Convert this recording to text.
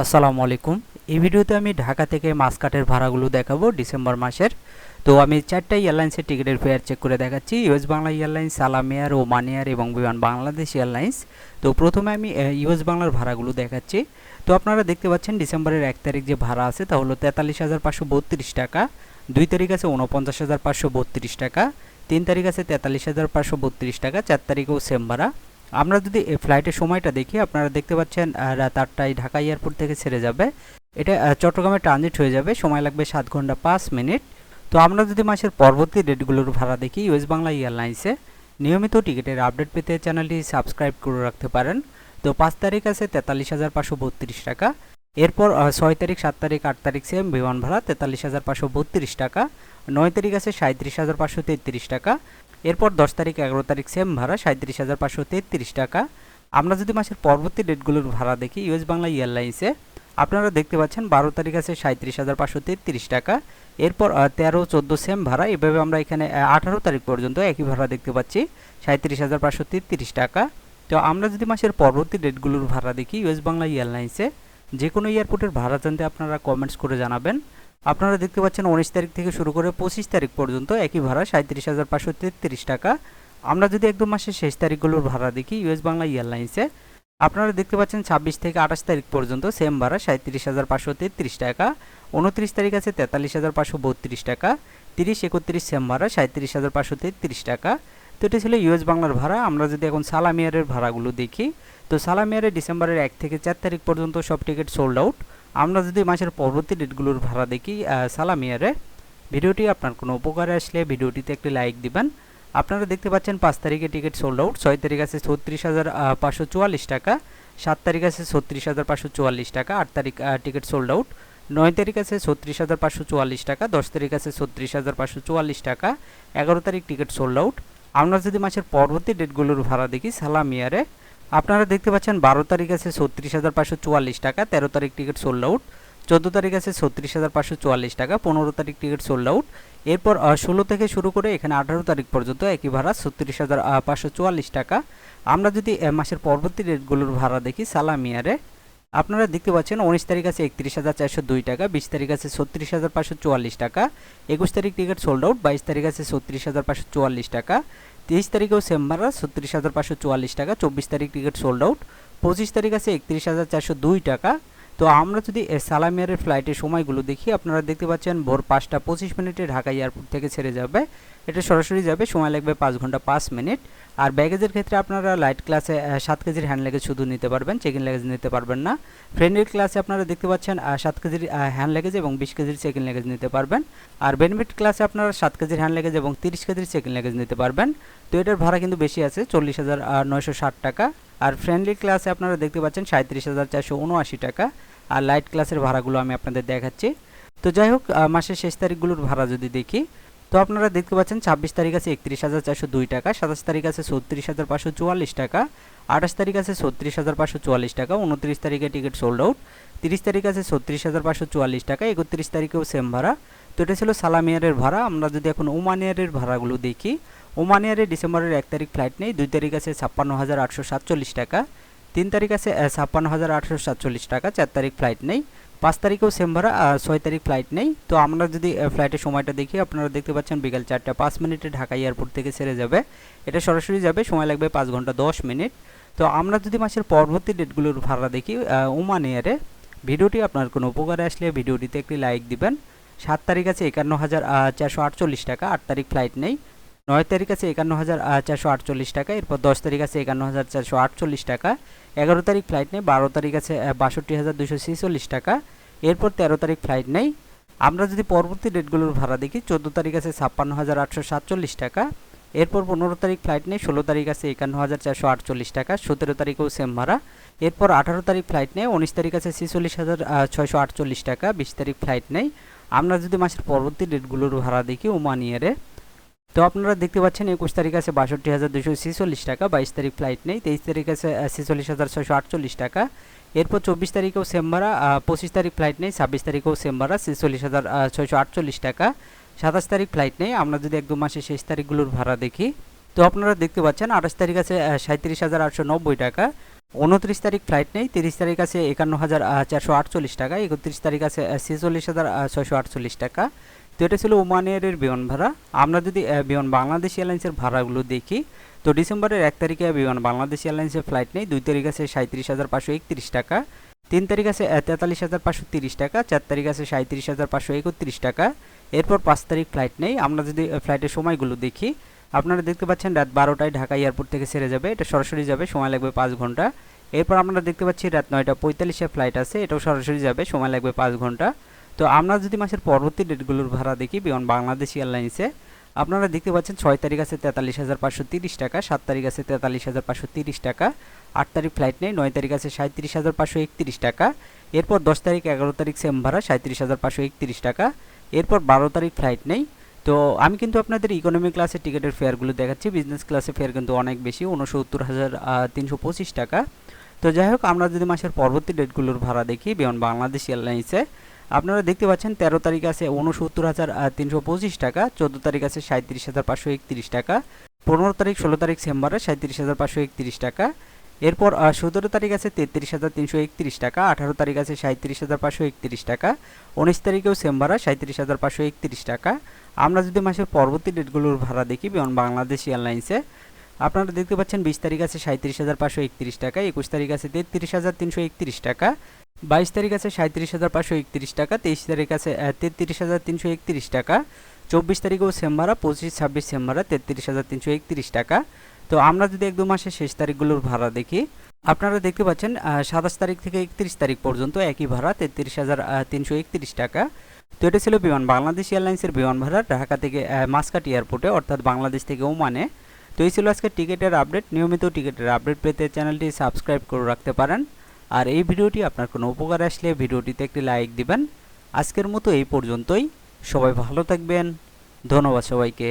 আসসালামু আলাইকুম। এই ভিডিওতে আমি ঢাকা থেকে মাসকাটের ভাড়াগুলো দেখাবো ডিসেম্বর মাসের। তো আমি চারটা এয়ারলাইন্সের টিকিটের ফেয়ার চেক করে দেখাচ্ছি, US Bangla airlines Salam air Oman air এবং বিমান বাংলাদেশ এয়ারলাইন্স। তো প্রথমে আমি ইউএস বাংলার ভাড়াগুলো দেখাচ্ছি। তো আপনারা দেখতে পাচ্ছেন ডিসেম্বরের এক তারিখ যে ভাড়া আছে তা হলো তেতাল্লিশ হাজার পাঁচশো বত্রিশ টাকা, দুই তারিখ আছে উনপঞ্চাশ হাজার পাঁচশো বত্রিশ টাকা, তিন তারিখ আছে তেতাল্লিশ হাজার পাঁচশো বত্রিশ টাকা, চার তারিখেও সেম ভাড়া আমরা যদি ফ্লাইটের সময়টা দেখি, আপনারা দেখতে পাচ্ছেন রাত আটটায় ঢাকা এয়ারপোর্ট থেকে ছেড়ে যাবে। এটা চট্টগ্রামে ট্রানজিট হয়ে যাবে, সময় লাগবে সাত ঘণ্টা পাঁচ মিনিট। তো আমরা যদি মাসের পরবর্তী ডেটগুলোর ভাড়া দেখি ইউএস বাংলা এয়ারলাইন্সে নিয়মিত টিকিটের আপডেট পেতে চ্যানেলটি সাবস্ক্রাইব করে রাখতে পারেন। তো পাঁচ তারিখ আছে, তেতাল্লিশ হাজার পাঁচশো বত্রিশ টাকা। এরপর ছয় তারিখ, সাত তারিখ, আট তারিখ সেম বিমান ভাড়া, তেতাল্লিশ হাজার পাঁচশো বত্রিশ টাকা। নয় তারিখ আছে সাঁত্রিশ হাজার পাঁচশো তেত্রিশ টাকা। এরপর দশ তারিখ, এগারো তারিখ সেম ভাড়া, সাঁত্রিশ হাজার পাঁচশো তেত্রিশ টাকা। আমরা যদি মাসের পরবর্তী ডেটগুলোর ভাড়া দেখি, ইউএস বাংলা এয়ারলাইন্সে, আপনারা দেখতে পাচ্ছেন বারো তারিখ আছে সাঁত্রিশ হাজার পাঁচশো তেত্রিশ টাকা। এরপর তেরো, চোদ্দ সেম ভাড়া, এভাবে আমরা এখানে আঠারো তারিখ পর্যন্ত একই ভাড়া দেখতে পাচ্ছি, সাঁত্রিশ হাজার পাঁচশো তেত্রিশ টাকা। তো আমরা যদি মাসের পরবর্তী ডেটগুলোর ভাড়া দেখি, ইউএস বাংলা এয়ারলাইন্সে যে কোনো এয়ারপোর্টের ভাড়া জানতে আপনারা কমেন্টস করে জানাবেন। আপনারা দেখতে পাচ্ছেন উনিশ তারিখ থেকে শুরু করে পঁচিশ তারিখ পর্যন্ত একই ভাড়া সাঁত্রিশ হাজার পাঁচশো তেত্রিশ টাকা। আমরা যদি একদম মাসের শেষ তারিখগুলোর ভাড়া দেখি, ইউএস বাংলা এয়ারলাইন্সে, আপনারা দেখতে পাচ্ছেন ছাব্বিশ থেকে আঠাশ তারিখ পর্যন্ত সেম ভাড়া সাঁত্রিশ হাজার পাঁচশো তেত্রিশ টাকা, উনত্রিশ তারিখ আছে তেতাল্লিশ হাজার পাঁচশো বত্রিশ টাকা, তিরিশ, একত্রিশ সেম ভাড়া সাঁত্রিশ হাজার পাঁচশো তেত্রিশ টাকা। তো এটা ছিল ইউএস বাংলার ভাড়া। আমরা যদি এখন সালামিয়ারের ভাড়াগুলো দেখি, তো সালামিয়ারে ডিসেম্বরের এক থেকে চার তারিখ পর্যন্ত সব টিকিট সোল্ড আউট আমরা যদি মাসের পরবর্তী ডেটগুলোর ভাড়া দেখি আহ, সালামিয়ারে ভিডিওটি আপনার কোনো উপকারে আসলে ভিডিওটিতে একটি লাইক দিবেন। আপনারা দেখতে পাচ্ছেন পাঁচ তারিখে টিকিট সোল্ড আউট ছয় তারিখ আছে ছত্রিশ হাজার পাঁচশো চুয়াল্লিশ টাকা সাত তারিখ আছে ছত্রিশ হাজার পাঁচশো চুয়াল্লিশ টাকা আট তারিখ টিকিট সোল্ড আউট নয় তারিখ আছে ছত্রিশ হাজার পাঁচশো চুয়াল্লিশ টাকা দশ তারিখ আছে ছত্রিশ হাজার পাঁচশো চুয়াল্লিশ টাকা এগারো তারিখ টিকিট সোল্ড আউট আমরা যদি মাসের পরবর্তী ডেটগুলোর ভাড়া দেখি সালামিয়ারে আপনারা দেখতে পাচ্ছেন বারো তারিখ আছে ছত্রিশ হাজার পাঁচশো চুয়াল্লিশ টাকা, তেরো তারিখ টিকিট সোল্ড আউট চোদ্দ তারিখ আছে ছত্রিশ হাজার পাঁচশো চুয়াল্লিশ টাকা, পনেরো তারিখ টিকিট সোল্ড আউট এরপর ষোলো থেকে শুরু করে এখানে আঠারো তারিখ পর্যন্ত একই ভাড়া, ছত্রিশ হাজার পাঁচশো চুয়াল্লিশ টাকা। আমরা যদি মাসের পরবর্তী রেটগুলোর ভাড়া দেখি সালামিয়ারে আপনারা দেখতে পাচ্ছেন উনিশ তারিখ আছে একত্রিশ হাজার চারশো দুই টাকা, বিশ তারিখ আছে ছত্রিশ হাজার পাঁচশো চুয়াল্লিশ টাকা, একুশ তারিখ টিকিট সোল্ড আউট বাইশ তারিখ আছে ছত্রিশ হাজার পাঁচশো চুয়াল্লিশ টাকা। তেইশ তারিখেও সেম ভাড়া ছত্রিশ হাজার পাঁচশো চুয়াল্লিশ টাকা, চব্বিশ তারিখ টিকিট সোল্ড আউট পঁচিশ তারিখ আছে একত্রিশ হাজার চারশো দুই টাকা তো আমরা যদি এ সালামিয়ারের ফ্লাইটের সময়গুলো দেখি, আপনারা দেখতে পাচ্ছেন ভোর পাঁচটা পঁচিশ মিনিটে ঢাকা এয়ারপোর্ট থেকে ছেড়ে যাবে। এটা সরাসরি যাবে, সময় লাগবে পাঁচ ঘণ্টা পাঁচ মিনিট। আর ব্যাগেজের ক্ষেত্রে আপনারা লাইট ক্লাসে সাত কেজির হ্যান্ড লাগেজ শুধু নিতে পারবেন চেক ইন লাগেজ নিতে পারবেন না। ফ্রেন্ডের ক্লাসে আপনারা দেখতে পাচ্ছেন সাত কেজির হ্যান্ড লাগেজ এবং বিশ কেজির চেক ইন লাগেজ নিতে পারবেন। আর বেনিফিট ক্লাসে আপনারা সাত কেজির হ্যান্ড লাগেজ এবং তিরিশ কেজির চেক ইন লাগেজ নিতে পারবেন। তো এটার ভাড়া কিন্তু বেশি আছে, চল্লিশ হাজার নয়শো ষাট টাকা। আর ফ্রেন্ডলি ক্লাসে আপনারা দেখতে পাচ্ছেন সাঁত্রিশ হাজার চারশো উনআশি টাকা। আর লাইট ক্লাসের ভাড়াগুলো আমি আপনাদের দেখাচ্ছি। তো যাই হোক মাসের শেষ তারিখগুলোর ভাড়া যদি দেখি, তো আপনারা দেখতে পাচ্ছেন ছাব্বিশ তারিখ আছে একত্রিশ হাজার চারশো দুই টাকা, সাতাশ তারিখ আছে ছত্রিশ হাজার পাঁচশো চুয়াল্লিশ টাকা, আঠাশ তারিখ আছে ছত্রিশ হাজার পাঁচশো চুয়াল্লিশ টাকা, উনত্রিশ তারিখে টিকিট সোল্ড আউট তিরিশ তারিখ আছে ছত্রিশ হাজার পাঁচশো চুয়াল্লিশ টাকা, একত্রিশ তারিখেও সেম ভাড়া। তো এটা ছিল সালামিয়ারের ভাড়া। আমরা যদি এখন ওমানিয়ারের ভাড়াগুলো দেখি ওমানিয়ারে ডিসেম্বরের এক তারিখ ফ্লাইট নেই, দুই তারিখ আছে ছাপ্পান্ন হাজার আটশো সাতচল্লিশ টাকা তিন তারিখ আছে ছাপ্পান্ন হাজার আটশো সাতচল্লিশ টাকা, চার তারিখ ফ্লাইট নেই। পাঁচ তারিখেও সেম ভাড়া, আর ছয় তারিখ ফ্লাইট নেই। তো আমরা যদি ফ্লাইটের সময়টা দেখি, আপনারা দেখতে পাচ্ছেন বিকাল চারটা পাঁচ মিনিটে ঢাকা এয়ারপোর্ট থেকে ছেড়ে যাবে। এটা সরাসরি যাবে, সময় লাগবে পাঁচ ঘণ্টা দশ মিনিট। তো আমরা যদি মাসের পরবর্তী ডেটগুলোর ভাড়া দেখি ওমান এয়ারে ভিডিওটি আপনার কোনো উপকারে আসলে ভিডিওটিতে একটি লাইক দিবেন। সাত তারিখ আছে একান্ন হাজার চারশো আটচল্লিশ টাকা, আট তারিখ ফ্লাইট নেই। নয় তারিখ আছে একান্ন হাজার চারশো আটচল্লিশ টাকা, এরপর দশ তারিখ আছে একান্ন হাজার চারশো আটচল্লিশ টাকা, এগারো তারিখ ফ্লাইট নেই, বারো তারিখ আছে বাষট্টি হাজার দুশো ছেচল্লিশ টাকা, এরপর তেরো তারিখ ফ্লাইট নেই। আমরা যদি পরবর্তী ডেটগুলোর ভাড়া দেখি, চোদ্দ তারিখ আছে ছাপ্পান্ন হাজার আটশো সাতচল্লিশ টাকা, এরপর পনেরো তারিখ ফ্লাইট নেই, ষোলো তারিখ আছে একান্ন হাজার চারশো আটচল্লিশ টাকা, সতেরো তারিখেও সেম ভাড়া। এরপর আঠারো তারিখ ফ্লাইট নেই, উনিশ তারিখ আছে ছেচল্লিশ হাজার ছয়শো আটচল্লিশ টাকা, বিশ তারিখ ফ্লাইট নেই। আমরা যদি মাসের পরবর্তী ডেটগুলোর ভাড়া দেখি, ওমান ইয়ারে তো আপনারা দেখতে পাচ্ছেন একুশ তারিখ আছে বাষট্টি হাজার দুশো ছেচল্লিশ টাকা, বাইশ তারিখ ফ্লাইট নেই, তেইশ তারিখ আছে ছেচল্লিশ হাজার ছয়শো আটচল্লিশ টাকা। এরপর চব্বিশ তারিখেও সেম ভাড়া পঁচিশ তারিখ ফ্লাইট নেই, ছাব্বিশ তারিখেও সেম ভাড়া ছেচল্লিশ হাজার ছয়শো আটচল্লিশ টাকা। সাতাশ তারিখ ফ্লাইট নেই, আমরা যদি একদম মাসের শেষ তারিখগুলোর ভাড়া দেখি। তো আপনারা দেখতে পাচ্ছেন আঠাশ তারিখ আছে সাঁত্রিশ হাজার আটশো নব্বই টাকা। উনত্রিশ তারিখ ফ্লাইট নেই, তিরিশ তারিখ আছে একান্ন হাজার চারশো আটচল্লিশ টাকা। একত্রিশ তারিখ আছে ছেচল্লিশ হাজার ছয়শো আটচল্লিশ টাকা। তো এটা ছিল ওমান এয়ারের বিমান ভাড়া। আমরা যদি বিমান বাংলাদেশ এয়ারলাইন্সের ভাড়াগুলো দেখি, তো ডিসেম্বরের এক তারিখে বিমান বাংলাদেশ এয়ারলাইন্সের ফ্লাইট নেই, দুই তারিখ আছে সাঁত্রিশ হাজার পাঁচশো একত্রিশ টাকা, তিন তারিখ আছে তেতাল্লিশ হাজার পাঁচশো তিরিশ টাকা, চার তারিখ আছে সাঁত্রিশ হাজার পাঁচশো একত্রিশ টাকা। এরপর পাঁচ তারিখ ফ্লাইট নেই। আমরা যদি ফ্লাইটের সময়গুলো দেখি, আপনারা দেখতে পাচ্ছেন রাত বারোটায় ঢাকা এয়ারপোর্ট থেকে ছেড়ে যাবে, এটা সরাসরি যাবে, সময় লাগবে পাঁচ ঘণ্টা। এরপর আমরা দেখতে পাচ্ছি রাত নয়টা পঁয়তাল্লিশে ফ্লাইট আছে, এটাও সরাসরি যাবে, সময় লাগবে পাঁচ ঘণ্টা। তো আমরা যদি মাসের পরবর্তী ডেটগুলোর ভাড়া দেখি, বিমান বাংলাদেশ এয়ারলাইন্সে, আপনারা দেখতে পাচ্ছেন ছয় তারিখ আছে তেতাল্লিশ হাজার পাঁচশো তিরিশ টাকা, সাত তারিখ আছে তেতাল্লিশ হাজার পাঁচশো তিরিশ টাকা, আট তারিখ ফ্লাইট নেই, নয় তারিখ আছে সাঁত্রিশ হাজার পাঁচশো একত্রিশ টাকা, এরপর দশ তারিখ এগারো তারিখ সেম ভাড়া, সাঁত্রিশ হাজার পাঁচশো একত্রিশ টাকা, এরপর বারো তারিখ ফ্লাইট নেই। তো আমি কিন্তু আপনাদের ইকোনমি ক্লাসের টিকিটের ফেয়ারগুলো দেখাচ্ছি বিজনেস ক্লাসে ফেয়ার কিন্তু অনেক বেশি উনসত্তর হাজার তিনশো পঁচিশ টাকা। তো যাই হোক, আমরা যদি মাসের পরবর্তী ডেটগুলোর ভাড়া দেখি, বিমান বাংলাদেশ এয়ারলাইন্সে আপনারা দেখতে পাচ্ছেন, তেরো তারিখ আছে উনসত্তর হাজার তিনশো পঁচিশ টাকা, চোদ্দ তারিখ আছে সাঁত্রিশ হাজার পাঁচশো একত্রিশ টাকা, পনেরো তারিখ ষোলো তারিখ সেম্বারে সাঁত্রিশ হাজার পাঁচশো একত্রিশ টাকা, এরপর সতেরো তারিখ আছে তেত্রিশ হাজার তিনশো একত্রিশ টাকা, আঠারো তারিখ আছে সাঁত্রিশ হাজার পাঁচশো একত্রিশ টাকা, উনিশ তারিখেও সেম্বারা সাঁত্রিশ হাজার পাঁচশো একত্রিশ টাকা। আমরা যদি মাসের পরবর্তী ডেটগুলোর ভাড়া দেখি, বিমান বাংলাদেশ এয়ারলাইন্সে আপনারা দেখতে পাচ্ছেন বিশ তারিখ আছে সাঁত্রিশ হাজার পাঁচশো একত্রিশ টাকা, একুশ তারিখ আছে তেত্রিশ হাজার তিনশো একত্রিশ টাকা বাইশ তারিখ আছে সাঁত্রিশ হাজার পাঁচশো একত্রিশ টাকা, তেইশ তারিখ আছে তেত্রিশ হাজার তিনশো একত্রিশ টাকা, চব্বিশ তারিখেও সেম ভাড়া, পঁচিশ, ছাব্বিশ সেম ভাড়া, তেত্রিশ হাজার তিনশো একত্রিশ টাকা। তো আমরা যদি এক দু মাসের শেষ তারিখগুলোর ভাড়া দেখি, আপনারা দেখতে পাচ্ছেন সাতাশ তারিখ থেকে একত্রিশ তারিখ পর্যন্ত একই ভাড়া, তেত্রিশ হাজার তিনশো একত্রিশ টাকা। তো এটা ছিল বিমান, বাংলাদেশ এয়ারলাইন্সের বিমান ভাড়া ঢাকা থেকে মাসকাট এয়ারপোর্টে, অর্থাৎ বাংলাদেশ থেকে ওমানে। তো এই ছিল আজকে টিকিটের আপডেট। নিয়মিত টিকিটের আপডেট পেতে চ্যানেলটি সাবস্ক্রাইব করে রাখতে পারেন। আর এই ভিডিওটি আপনার কোনো উপকার আসলে ভিডিওটিতে একটি লাইক দিবেন। আজকের মতো এই পর্যন্তই। সবাই ভালো থাকবেন। ধন্যবাদ সবাইকে।